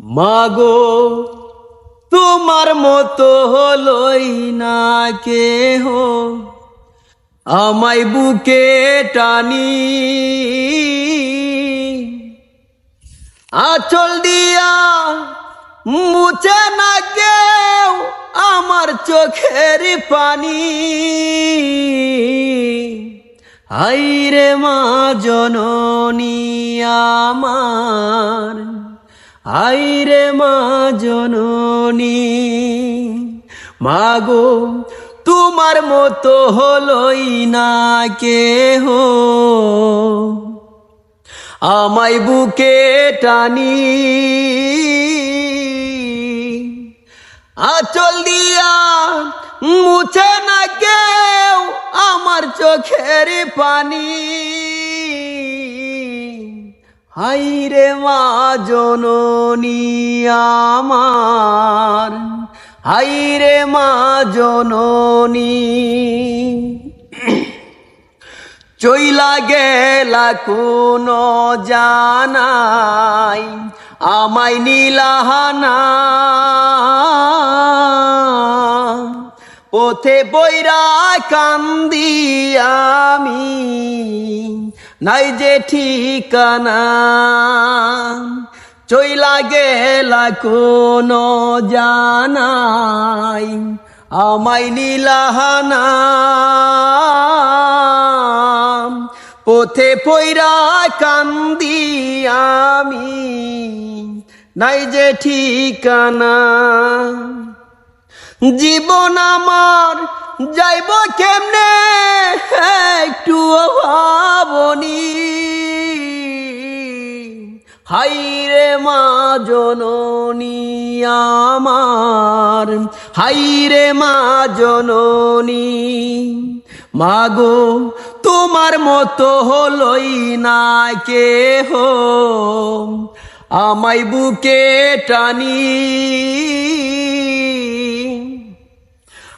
মাগো, তোমার মতো হলই না কেহ। আমায় বুকে টানি। আচল দিয়া মুছে না কেউ আমার চোখের পানি। হাইরে মা, জননী আমার। হাইরে মা জননী, মাগো, তোমার মতো হলই না কেহ। আমায় বুকে টানি, আচল দিয়া মুছে না কেউ আমার চোখের পানি। হাইরে মা জননী আমার, হাইরে মা জননী। চইলা গেলা কোন জানাই, আমায় নীলাহানা পথে বৈরা কান্দি আমি নাই যে ঠিকানা। চইলা গেলা কোন জানাই আমায় নীলাহানা পথে পৈরা কান্দি আমি, নাই যে ঠিকানা। জীবন আমার যাইব কেমনে? হাইরে মা জননী আমার, হাইরে মা জননী। মাগো, তোমার মতো হলই না কেহ, আমায় বুকে টানি।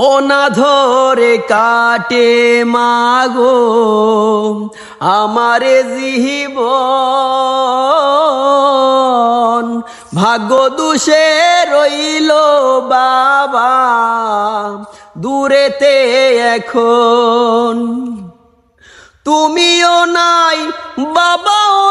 না ধরে কাটে মাগো, আমারে জীবন। ভাগ্য দুষে রইল বাবা, দূরেতে এখন। তুমিও নাই, বাবাও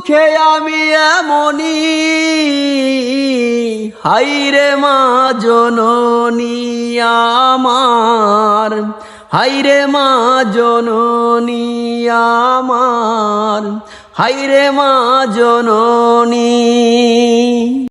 দুঃখে আমি এমনি হাইরে মা জননী আমার। হাইরে মা জননী আমার। হাইরে মা জননী।